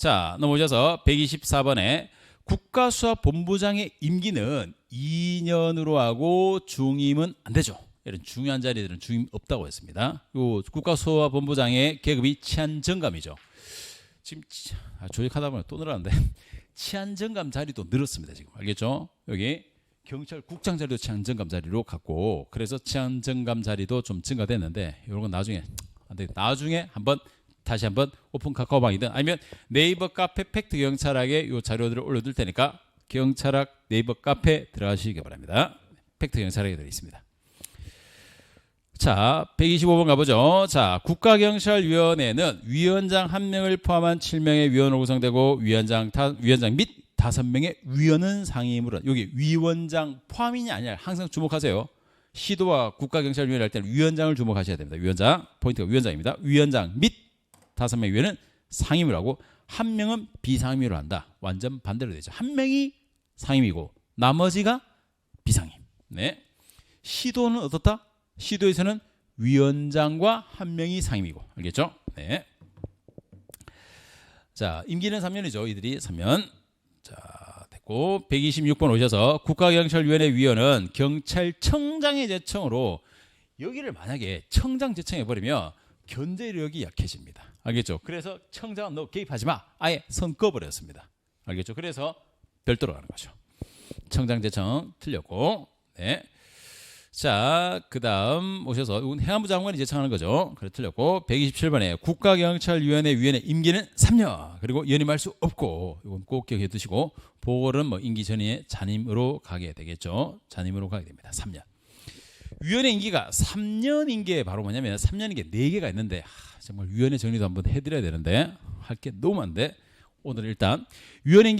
자, 넘어오셔서 124번에 국가수사본부장의 임기는 2년으로 하고 중임은 안 되죠. 이런 중요한 자리들은 중임 없다고 했습니다. 요 국가수사본부장의 계급이 치안정감이죠. 지금 치- 아, 조직하다 보면 또 늘었는데 치안정감 자리도 늘었습니다. 지금 알겠죠? 여기 경찰국장 자리도 치안정감 자리로 갔고 그래서 치안정감 자리도 좀 증가됐는데 이런 건 나중에. 나중에 한번 다시 한번 오픈 카카오방이든 아니면 네이버 카페 팩트 경찰학에 이 자료들을 올려둘 테니까 경찰학 네이버 카페 들어가시기 바랍니다. 팩트 경찰학에 들어 있습니다. 자, 125번 가보죠. 자, 국가경찰위원회는 위원장 한 명을 포함한 7명의 위원으로 구성되고 위원장 타, 위원장 및 다섯 명의 위원은 상임으로 여기 위원장 포함이냐 아니냐 항상 주목하세요. 시도와 국가경찰위원회 할 때는 위원장을 주목하셔야 됩니다. 위원장 포인트가 위원장입니다. 위원장 및 다섯 명의 위원은 상임을 하고 한 명은 비상임으로 한다. 완전 반대로 되죠. 한 명이 상임이고 나머지가 비상임. 네. 시도는 어떻다? 시도에서는 위원장과 한 명이 상임이고 알겠죠? 네. 자, 임기는 3년이죠. 이들이 3년. 자, 됐고 126번 오셔서 국가경찰위원회 위원은 경찰청장의 제청으로 여기를 만약에 청장 제청해 버리면 견제력이 약해집니다. 알겠죠? 그래서 청장은 너 개입하지 마. 아예 선 꺼버렸습니다. 알겠죠? 그래서 별도로 가는 거죠. 청장 제청 틀렸고, 네. 자, 그 다음 오셔서 이건 행안부 장관이 제청하는 거죠. 그래 틀렸고 127번에 국가경찰위원회 위원회 임기는 3년 그리고 연임할 수 없고 이건 꼭 기억해 두시고 보궐은 뭐 임기 전에 잔임으로 가게 되겠죠. 잔임으로 가게 됩니다. 3년. 위원회 임기가 3년인 게 바로 뭐냐면 3년인 게 4개가 있는데 하, 정말 위원회 정리도 한번 해드려야 되는데 할 게 너무 많은데 오늘 일단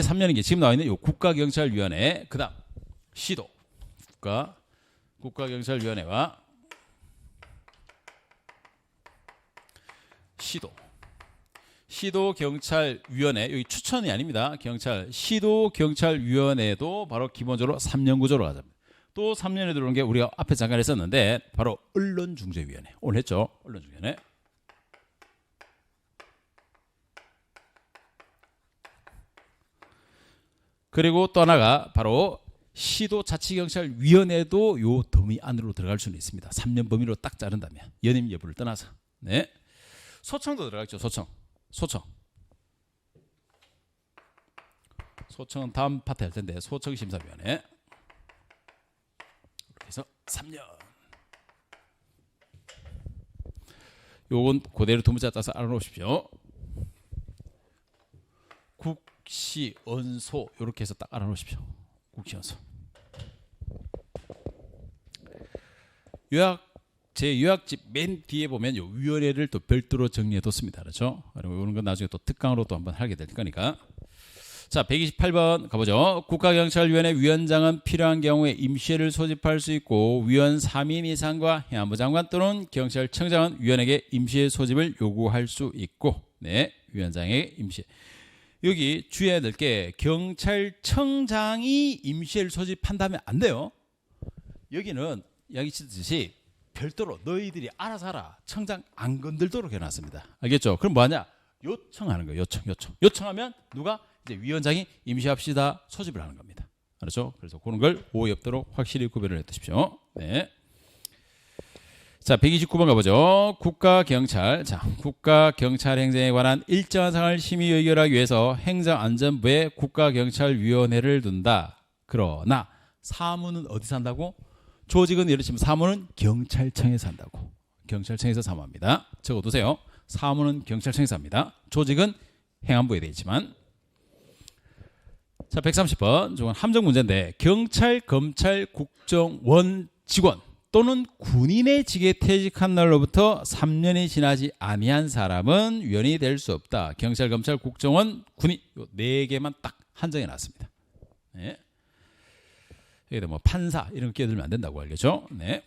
3년인 게 지금 나와 있는 요 국가경찰위원회 그 다음 시도 국가 국가경찰위원회와 시도 시도 경찰위원회 여기 추천이 아닙니다. 경찰 시도 경찰위원회도 바로 기본적으로 3년 구조로 가자. 또 3년에 들어온 게 우리가 앞에 잠깐 했었는데 바로 언론중재위원회 오늘 했죠. 언론중재위원회. 그리고 또 하나가 바로 시도 자치경찰위원회도 요 더미 안으로 들어갈 수는 있습니다. 3년 범위로 딱 자른다면 연임 여부를 떠나서 네 소청도 들어가죠. 소청 소청 소청은 다음 파트 할 텐데 소청 심사위원회 해서 3년 요건 그대로 두 문자 따서 알아놓으십시오. 국시 언소 이렇게 해서 딱 알아놓으십시오. 국시 언소. 요약 제 요약집 맨 뒤에 보면 요 위원회를 또 별도로 정리해 뒀습니다. 그렇죠? 그리고 이런 건 나중에 또 특강으로 또 한번 하게 될 거니까. 자, 128번 가보죠. 국가경찰위원회 위원장은 필요한 경우에 임시회를 소집할 수 있고 위원 3인 이상과 행안부 장관 또는 경찰청장은 위원에게 임시회 소집을 요구할 수 있고 네, 위원장의 임시 여기 주의해야 될 게 경찰청장이 임시회를 소집한다면 안 돼요. 여기는 여기 치듯이 별도로 너희들이 알아서 하라. 청장 안 건들도록 해놨습니다. 알겠죠? 그럼 뭐하냐? 요청하는 거예요. 요청, 요청. 요청하면 누가 이제 위원장이 임시합시다 소집을 하는 겁니다. 알았죠? 그래서 그런 걸 오해 없도록 확실히 구별을 해두십시오. 네. 자, 129번 가보죠. 국가경찰. 자, 국가경찰 행정에 관한 일정한 사항을 심의 의결하기 위해서 행정안전부에 국가경찰위원회를 둔다. 그러나 사무는 어디서 한다고? 조직은 예를 치면 사무는 경찰청에서 한다고. 경찰청에서 사무합니다. 적어두세요. 사무는 경찰청에서 합니다. 조직은 행안부에 되어 있지만 자, 130번. 저건 함정 문제인데 경찰, 검찰, 국정원 직원 또는 군인의 직에 퇴직한 날로부터 3년이 지나지 아니한 사람은 위원이 될 수 없다. 경찰, 검찰, 국정원, 군인 요네 개만 딱 한정해 놨습니다. 네. 여기다 뭐 판사 이런 거 끼어들면 안 된다고 알겠죠? 네.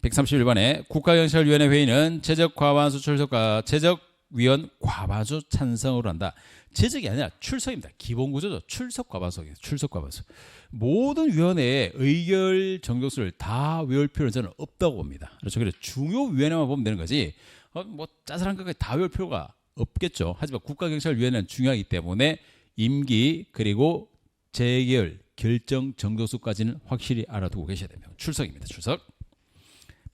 131번에 국가경찰위원회 회의는 제적 과반수 출석과 제적 위원 과반수 찬성으로 한다. 제적이 아니라 출석입니다. 기본 구조죠. 출석 과반수예요. 출석 과반수. 모든 위원회의 의결 정족수를 다 외울 필요는 저는 없다고 봅니다. 그렇죠. 그래서 중요 위원회만 보면 되는 거지. 어, 뭐 짜잘한 것까지 다 외울 필요가 없겠죠. 하지만 국가경찰위원회는 중요하기 때문에 임기 그리고 재결 결정 정도수까지는 확실히 알아두고 계셔야 됩니다. 출석입니다. 출석.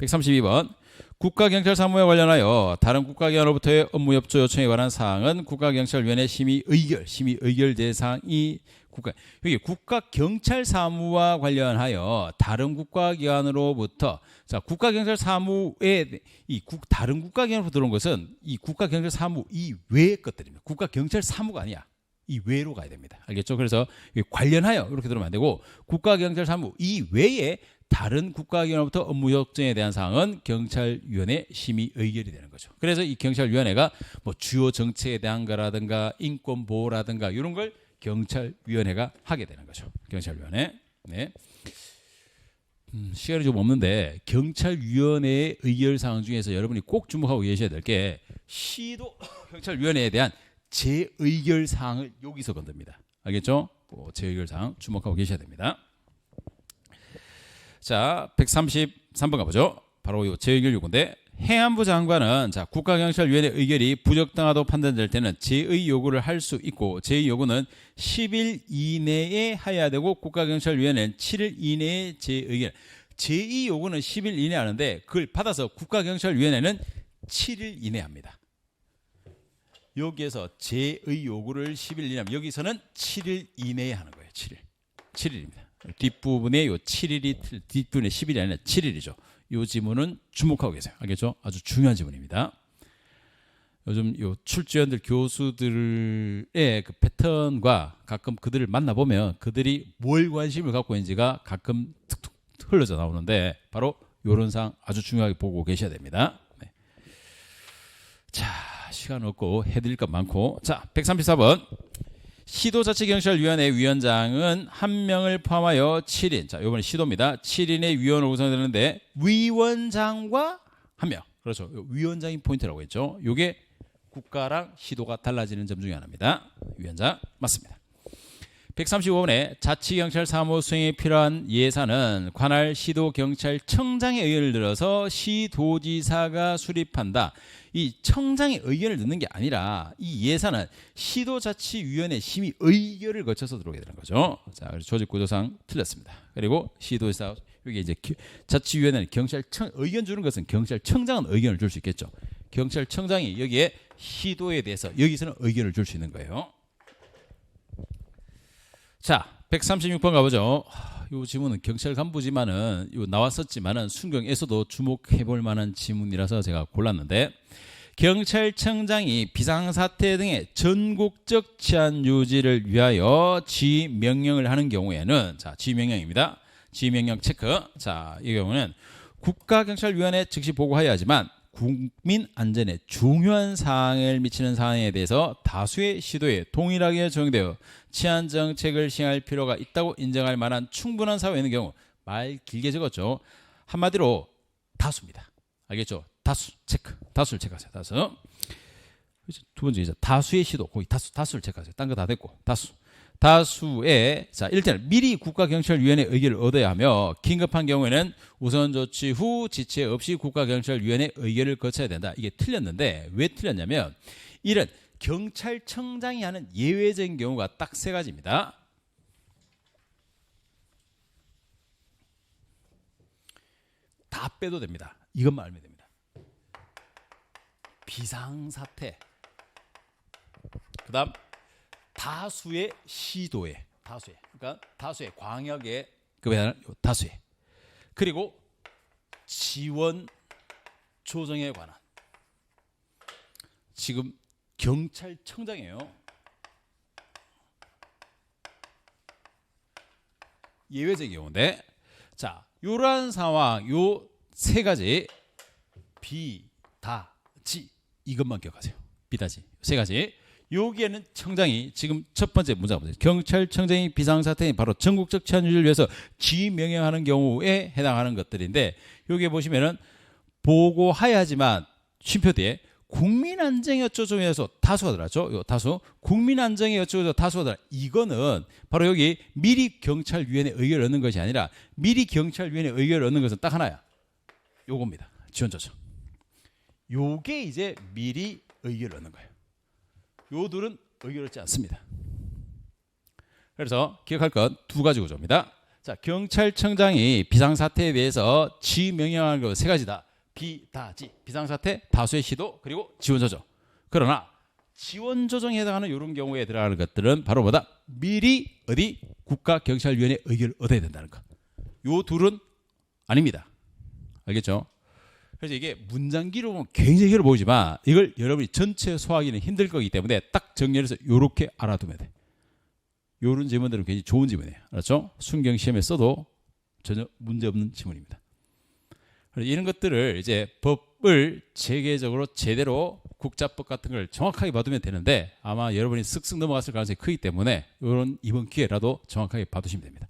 132번 국가경찰사무에 관련하여 다른 국가기관으로부터의 업무 협조 요청에 관한 사항은 국가경찰위원회 심의 의결, 심의 의결 대상이 국가 여기 국가경찰사무와 관련하여 다른 국가기관으로부터 자 국가경찰사무에 이 국, 다른 국가기관으로부터 들어온 것은 이 국가경찰사무 이 외의 것들입니다. 국가경찰사무가 아니야. 이 외로 가야 됩니다. 알겠죠? 그래서 이 관련하여 이렇게 들으면 안 되고 국가경찰사무 이 외에 다른 국가기관으로부터 업무 협정에 대한 사항은 경찰위원회 심의 의결이 되는 거죠. 그래서 이 경찰위원회가 뭐 주요 정책에 대한 거라든가 인권 보호라든가 이런 걸 경찰위원회가 하게 되는 거죠. 경찰위원회. 네. 음, 시간이 좀 없는데 경찰위원회의 의결 사항 중에서 여러분이 꼭 주목하고 계셔야 될 게 시도 경찰위원회에 대한 재의결 사항을 여기서 건듭니다. 알겠죠? 그 재의결 사항 주목하고 계셔야 됩니다. 자, 133번 가보죠. 바로 이 재의결 요구인데 행안부 장관은 자 국가경찰위원회 의결이 부적당하다고 판단될 때는 재의 요구를 할 수 있고 재의 요구는 10일 이내에 해야 되고 국가경찰위원회는 7일 이내에 재의결 재의 요구는 10일 이내 하는데 그걸 받아서 국가경찰위원회는 7일 이내 합니다. 여기에서 재의 요구를 10일 이내 하면 여기서는 7일 이내에 하는 거예요. 7일. 7일입니다. 뒷부분에 요 7일이 뒷부분에 10일이 아니라 7일이죠. 요 지문은 주목하고 계세요. 알겠죠? 아주 중요한 지문입니다. 요즘 요 출제원들 교수들의 그 패턴과 가끔 그들을 만나 보면 그들이 뭘 관심을 갖고 있는지가 가끔 툭툭 흘러져 나오는데 바로 요런 상 아주 중요하게 보고 계셔야 됩니다. 네. 자, 시간 없고 해드릴 것 많고 자, 134번 시도자치경찰위원회 위원장은 한 명을 포함하여 7인. 자, 이번에 시도입니다. 7인의 위원을 구성되는데 위원장과 한 명. 그렇죠. 위원장이 포인트라고 했죠. 요게 국가랑 시도가 달라지는 점 중에 하나입니다. 위원장 맞습니다. 135번에 자치경찰 사무 수행에 필요한 예산은 관할 시도 경찰청장의 의견을 들어서 시도지사가 수립한다. 이 청장의 의견을 듣는 게 아니라 이 예산은 시도자치위원회 심의 의결을 거쳐서 들어오게 되는 거죠. 자, 조직구조상 틀렸습니다. 그리고 시도지사 여기 이제 자치위원회는 경찰청 의견 주는 것은 경찰청장은 의견을 줄 수 있겠죠. 경찰청장이 여기에 시도에 대해서 여기서는 의견을 줄 수 있는 거예요. 자, 136번 가보죠. 이 지문은 경찰 간부지만은 요 나왔었지만은 순경에서도 주목해 볼 만한 지문이라서 제가 골랐는데 경찰청장이 비상사태 등의 전국적 치안 유지를 위하여 지휘 명령을 하는 경우에는 자 지휘 명령입니다. 지휘 명령 체크. 자 이 경우는 국가경찰위원회 즉시 보고해야 하지만 국민 안전에 중요한 사항을 미치는 사항에 대해서 다수의 시도에 동일하게 적용되어 치안 정책을 시행할 필요가 있다고 인정할 만한 충분한 사유가 있는 경우 말 길게 적었죠. 한마디로 다수입니다. 알겠죠? 다수 체크. 다수를 체크하세요. 다수. 두 번째 이제 다수의 시도. 거기 다수 다수를 체크하세요. 딴 거 다 됐고 다수. 다수의 자 일단 미리 국가경찰위원회 의결을 얻어야 하며 긴급한 경우에는 우선 조치 후 지체 없이 국가경찰위원회 의결을 거쳐야 된다. 이게 틀렸는데 왜 틀렸냐면 이런 경찰청장이 하는 예외적인 경우가 딱 세 가지입니다. 다 빼도 됩니다. 이것만 알면 됩니다. 비상사태. 그다음 다수의 시도에. 다수의. 그러니까 다수의 광역의 그 외에는 다수의. 그리고 지원 조정에 관한. 지금 경찰청장이에요. 예외적인 경우인데 자 요러한 상황 요 세 가지 비다지 이것만 기억하세요. 비다지. 세 가지 여기에는 청장이 지금 첫 번째 문제가 보세요. 경찰청장이 비상사태인 바로 전국적 치안 유지를 위해서 지휘 명령하는 경우에 해당하는 것들인데 여기에 보시면은 보고하야지만 쉼표 뒤에 국민 안정에 어쩌죠 해서 다수가 들어갔죠. 요 다수. 국민 안정에 어쩌죠 다수가 들어. 이거는 바로 여기 미리 경찰 위원회 의결을 얻는 것이 아니라 미리 경찰 위원회 의결을 얻는 것은 딱 하나야. 요겁니다. 지원 조정. 요게 이제 미리 의결을 얻는 거예요. 요 둘은 의결롭지 않습니다. 그래서 기억할 건 두 가지 구조입니다. 자, 경찰청장이 비상사태에 대해서 지명령하는 것세 가지다. 비다지, 비상사태, 다수의 시도, 그리고 지원조정. 그러나 지원조정에 해당하는 이런 경우에 들어가는 것들은 바로 뭐다? 미리 어디 국가경찰위원회 의결을 얻어야 된다는 것. 요 둘은 아닙니다. 알겠죠? 그래서 이게 문장기로 보면 굉장히 길어 보이지만 이걸 여러분이 전체 소화하기는 힘들 거기 때문에 딱 정리해서 요렇게 알아두면 돼. 요런 지문들은 굉장히 좋은 지문이에요. 알았죠? 순경 시험에 써도 전혀 문제 없는 지문입니다. 그래서 이런 것들을 이제 법을 체계적으로 제대로 국자법 같은 걸 정확하게 봐두면 되는데 아마 여러분이 쓱쓱 넘어갔을 가능성이 크기 때문에 이런 이번 기회라도 정확하게 봐두시면 됩니다.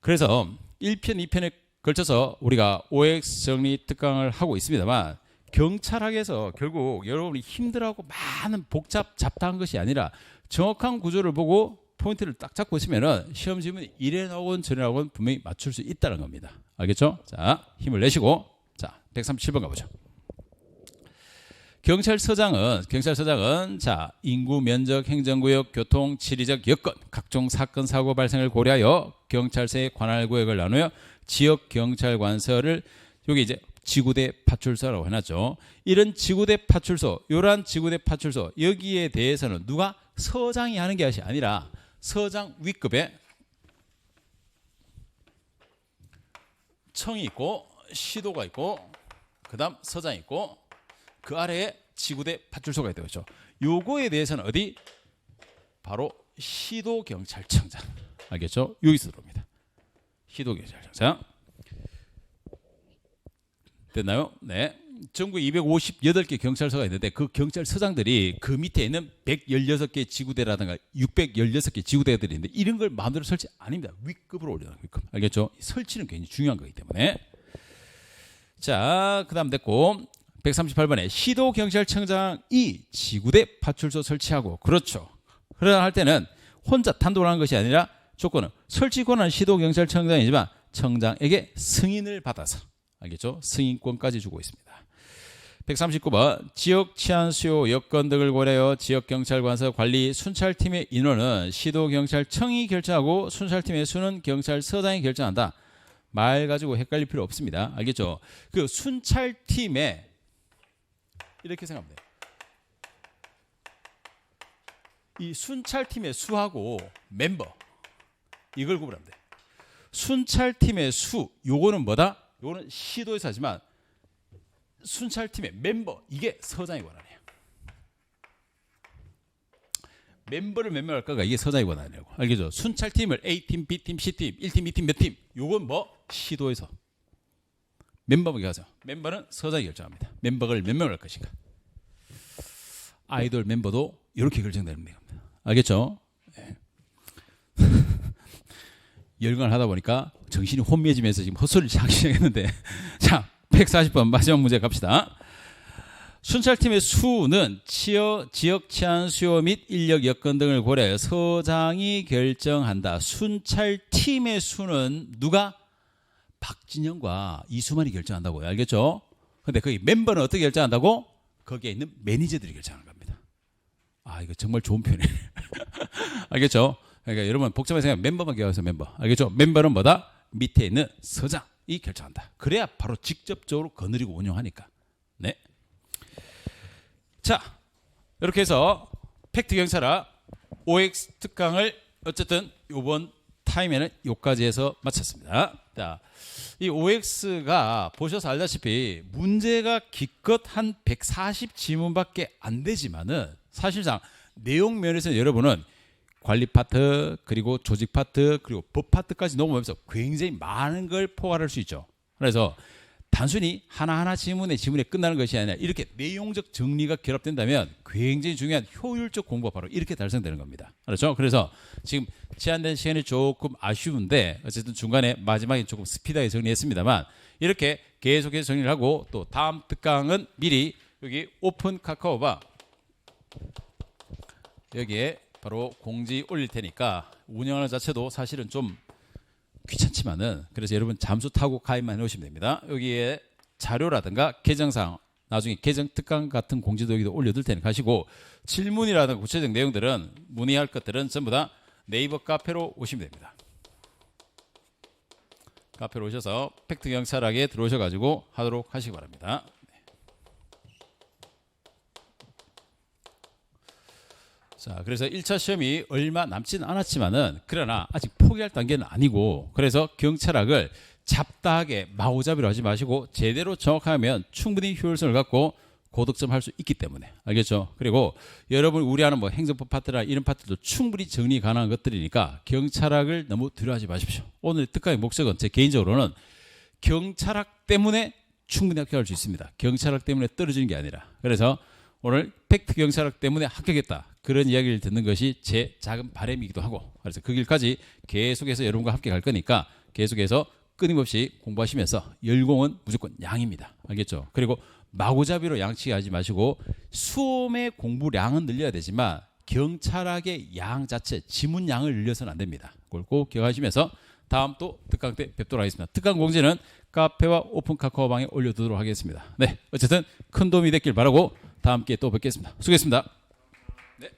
그래서 1편, 2편에 걸쳐서 우리가 OX 정리 특강을 하고 있습니다만 경찰학에서 결국 여러분이 힘들어하고 많은 복잡 잡다한 것이 아니라 정확한 구조를 보고 포인트를 딱 잡고 있으면은 시험 지문이 이래 나오건 저래 나오건 분명히 맞출 수 있다는 겁니다. 알겠죠? 자, 힘을 내시고 자, 137번 가보죠. 경찰서장은 경찰서장은 자 인구 면적 행정구역 교통 지리적 여건 각종 사건 사고 발생을 고려하여 경찰서의 관할 구역을 나누어 지역 경찰관서를 여기 이제 지구대 파출소라고 해놨죠. 이런 지구대 파출소, 요런 지구대 파출소 여기에 대해서는 누가 서장이 하는 게 아니라 서장 위급에 청이 있고 시도가 있고 그다음 서장이 있고 그 아래에 지구대 파출소가 있다고 했죠. 요거에 대해서는 어디 바로 시도 경찰청장 알겠죠? 여기서 들어옵니다. 시도 경찰청장 됐나요? 네. 전국 258개 경찰서가 있는데 그 경찰서장들이 그 밑에 있는 116개 지구대라든가 616개 지구대들이 있는데 이런 걸 마음대로 설치 아닙니다. 위급으로 올려놔. 위급. 알겠죠? 설치는 굉장히 중요한 거기 때문에. 자, 그다음 됐고 138번에 시도 경찰청장이 지구대 파출소 설치하고 그렇죠. 그러나 할 때는 혼자 단독으로 하는 것이 아니라 조건은 설치 권한 시도 경찰청장이지만 청장에게 승인을 받아서 알겠죠? 승인권까지 주고 있습니다. 139번 지역 치안 수요 여건 등을 고려하여 지역 경찰관서 관리 순찰팀의 인원은 시도 경찰청이 결정하고 순찰팀의 수는 경찰서장이 결정한다. 말 가지고 헷갈릴 필요 없습니다. 알겠죠? 그 순찰팀에 이렇게 생각하면 돼요. 이 순찰팀의 수하고 멤버 이걸 구분하면 돼. 순찰팀의 수 요거는 뭐다? 요거는 시도에서 하지만 순찰팀의 멤버 이게 서장의 권한이에요. 멤버를 몇 명 할까가 이게 서장의 권한이라고 알겠죠? 순찰팀을 A팀, B팀, C팀, 1팀, 2팀, 몇 팀? 요건 뭐 시도에서 멤버에게 하죠. 멤버는 서장이 결정합니다. 멤버를 몇 명을 할 것인가? 아이돌 멤버도 이렇게 결정되는 겁니다. 알겠죠? 네. 열강을 하다 보니까 정신이 혼미해지면서 지금 헛소리를 하기 시작했는데 자 140번 마지막 문제 갑시다. 순찰팀의 수는 지역, 지역 치안 수요 및 인력 여건 등을 고려해 서장이 결정한다. 순찰팀의 수는 누가? 박진영과 이수만이 결정한다고요. 알겠죠? 근데 거기 멤버는 어떻게 결정한다고? 거기에 있는 매니저들이 결정하는 겁니다. 아, 이거 정말 좋은 표현이에요. 알겠죠? 그러니까 여러분 복잡하게 생각 멤버만 기억하세요. 멤버. 알겠죠? 멤버는 뭐다? 밑에 있는 서장이 결정한다. 그래야 바로 직접적으로 거느리고 운영하니까. 네. 자, 이렇게 해서 팩트 경찰학 OX 특강을 어쨌든 이번 타임에는 여기까지 해서 마쳤습니다. 자, 이 OX가 보셔서 알다시피 문제가 기껏 한 140 지문밖에 안 되지만은 사실상 내용 면에서 여러분은 관리 파트 그리고 조직 파트 그리고 법 파트까지 넘어오면서 굉장히 많은 걸 포괄할 수 있죠. 그래서 단순히 하나하나 지문에 지문에 끝나는 것이 아니라 이렇게 내용적 정리가 결합된다면 굉장히 중요한 효율적 공부가 바로 이렇게 달성되는 겁니다. 그렇죠? 그래서 지금 제한된 시간이 조금 아쉬운데 어쨌든 중간에 마지막에 조금 스피드하게 정리했습니다만 이렇게 계속해서 정리를 하고 또 다음 특강은 미리 여기 오픈 카카오바 여기에 바로 공지 올릴 테니까 운영하는 자체도 사실은 좀 귀찮지만은 그래서 여러분 잠수 타고 가입만 해오시면 됩니다. 여기에 자료라든가 계정사항 나중에 개정 특강 같은 공지도 여기도 올려둘 테니까 하시고 질문이라든가 구체적 내용들은 문의할 것들은 전부 다 네이버 카페로 오시면 됩니다. 카페로 오셔서 팩트 경찰학에 들어오셔가지고 하도록 하시기 바랍니다. 자, 그래서 1차 시험이 얼마 남지는 않았지만은 그러나 아직 포기할 단계는 아니고 그래서 경찰학을 잡다하게 마구잡이로 하지 마시고 제대로 정확하면 충분히 효율성을 갖고 고득점 할 수 있기 때문에 알겠죠? 그리고 여러분 우리 하는 뭐 행정법 파트나 이런 파트도 충분히 정리 가능한 것들이니까 경찰학을 너무 두려워하지 마십시오. 오늘 특강의 목적은 제 개인적으로는 경찰학 때문에 충분히 합격할 수 있습니다. 경찰학 때문에 떨어지는 게 아니라 그래서 오늘 팩트 경찰학 때문에 합격했다 그런 이야기를 듣는 것이 제 작은 바람이기도 하고 그래서 그 길까지 계속해서 여러분과 함께 갈 거니까 계속해서 끊임없이 공부하시면서 열공은 무조건 양입니다. 알겠죠? 그리고 마구잡이로 양치기 하지 마시고 수험의 공부량은 늘려야 되지만 경찰학의 양 자체 지문 양을 늘려서는 안 됩니다. 그걸 꼭 기억하시면서 다음 또 특강 때 뵙도록 하겠습니다. 특강 공지는 카페와 오픈 카카오방에 올려두도록 하겠습니다. 네, 어쨌든 큰 도움이 됐길 바라고 다음 기회에 또 뵙겠습니다. 수고했습니다. 네.